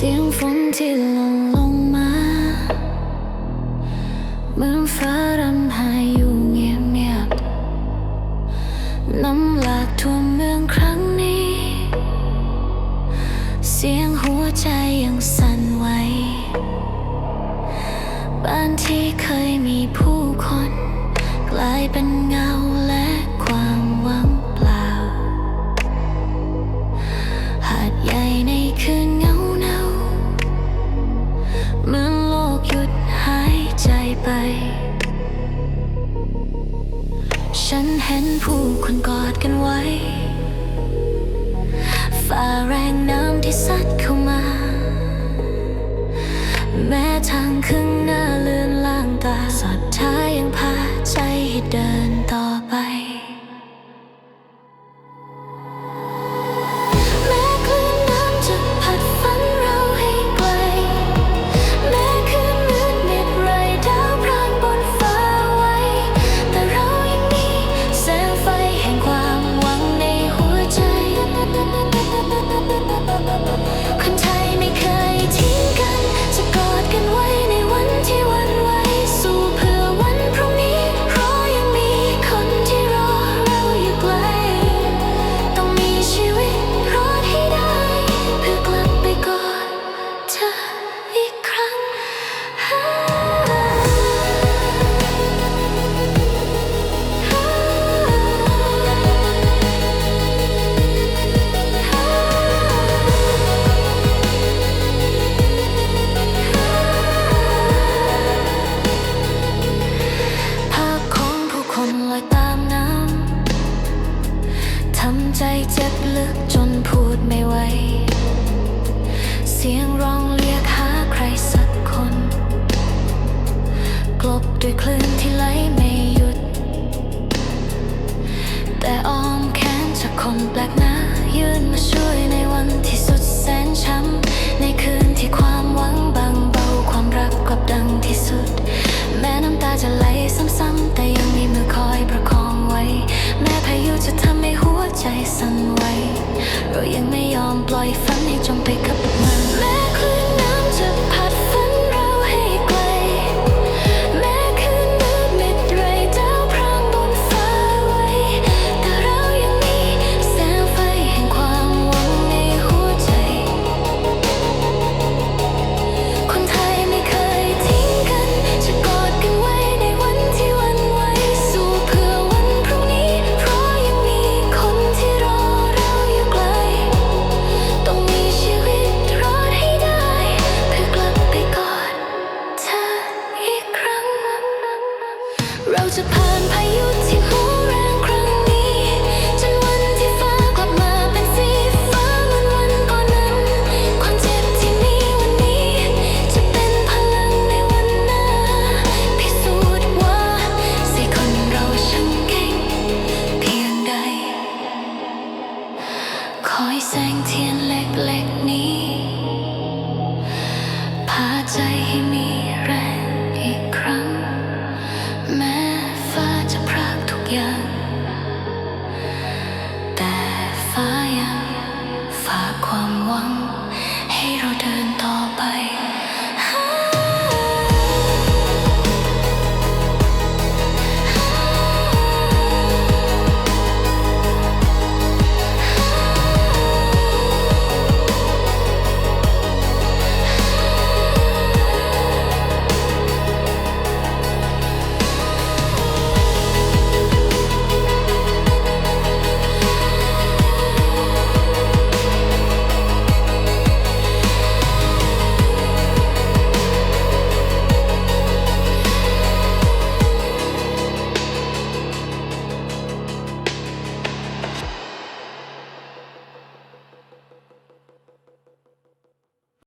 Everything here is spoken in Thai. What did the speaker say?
เสียงฝนที่ล่ลงมาเหมือนฟ้าหายอยู่เงียบเงียบน้ำหลากท่วมเมืองครั้งนี้ เสียงหัวใจยังสั่นไหวบ้านที่เคยมีผู้คน กลายเป็นเงา ไป ฉันเห็นผู้คนกอดกันไว้ ฝ่าแรงน้ำที่ซัดเข้ามา แม้ทางข้างหน้าเลื ลึกจนพูดไม่ไวเสียงร้องเรียกหาใครสักคน กลบด้วยคลื่นที่ไหลไม่หยุด แต่อ้อมแขนจากคนแปลกหน้า ยื่นมาช่วยในวันที่สุดแสนช้ำ ยังไม่ยอมปล่อยฝันให้จมไปกับ แสงเทียนเล็กๆนี้ พาใจให้